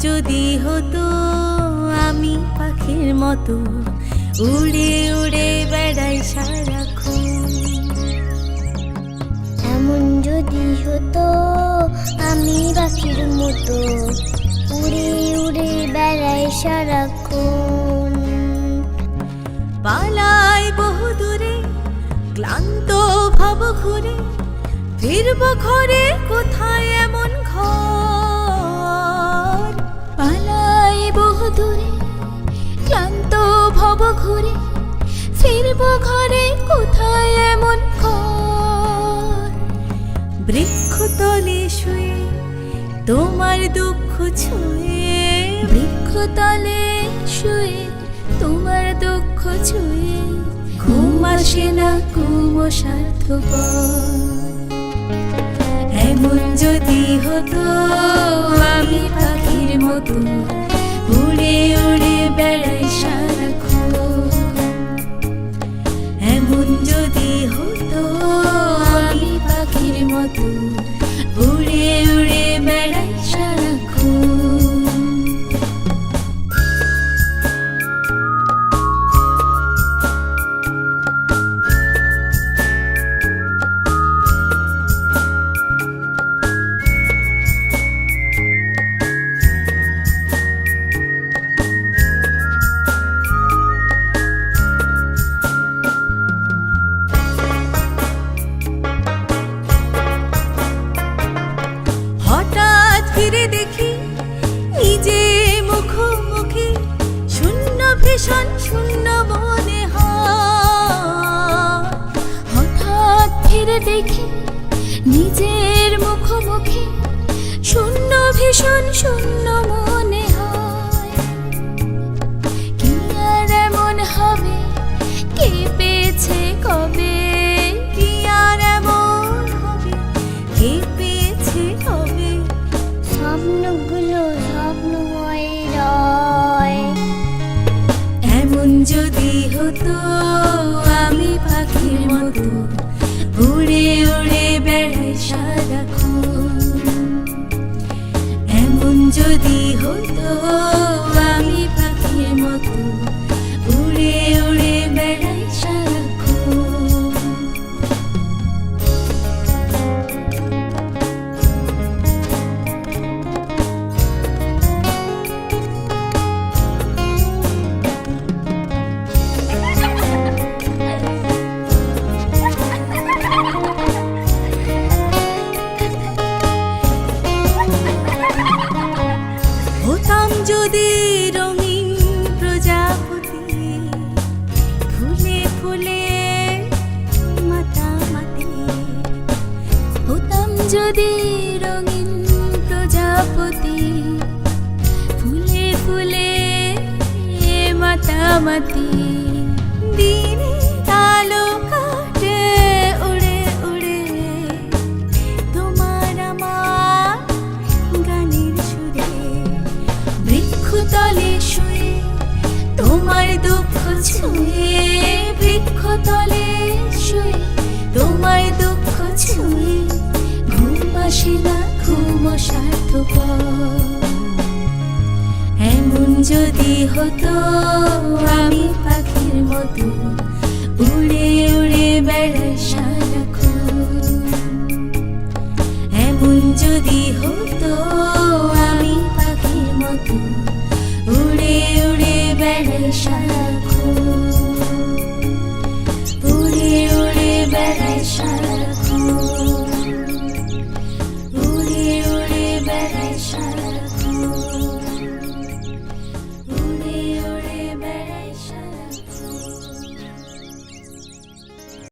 যদি হতো আমি পাখির মতো উড়ে উড়ে বেড়াই সারাক্ষণ। এমন যদি হতো আমি পাখির মতো উড়ে উড়ে বেড়াই সারাক্ষণ। পালাই বহু দূরে ক্লান্ত ভাব ঘুরে ফিরব ঘরে কোথায় এমন ঘর? বৃক্ষতলে শুয়ে তোমার দুঃখ ছুঁয়ে, বৃক্ষতলে শুয়ে তোমার দুঃখ ছুঁয়ে, ঘুম আসে না ঘুম স্বার্থপর। এমন যদি হতো, আমি পাখির মতো দেখি, নিজের মুখোমুখি শূন্য ভীষণ, শূন্য মনে হয়। কি পেয়েছে কবে? কি আর এমন হবে, কে পেয়েছে রয়। এমন যদি হতো, আমি পাখির মতো উড়ে এমন যদি হতো যদি রঙিন প্রজাপতি ফুলে ফুলে মাতামাতি হতাম যদি রঙিন প্রজাপতি ফুলে ফুলে মাতামাতি দিনে ছুঁয়ে বৃক্ষতলে শুয়ে তোমার দুঃখ ছুঁয়ে ঘুম আসে না, ঘুম এমন যদি হতো, আমি পাখির মতো উড়ে উড়ে বেড়াই সারাক্ষণ। এমন যদি হতো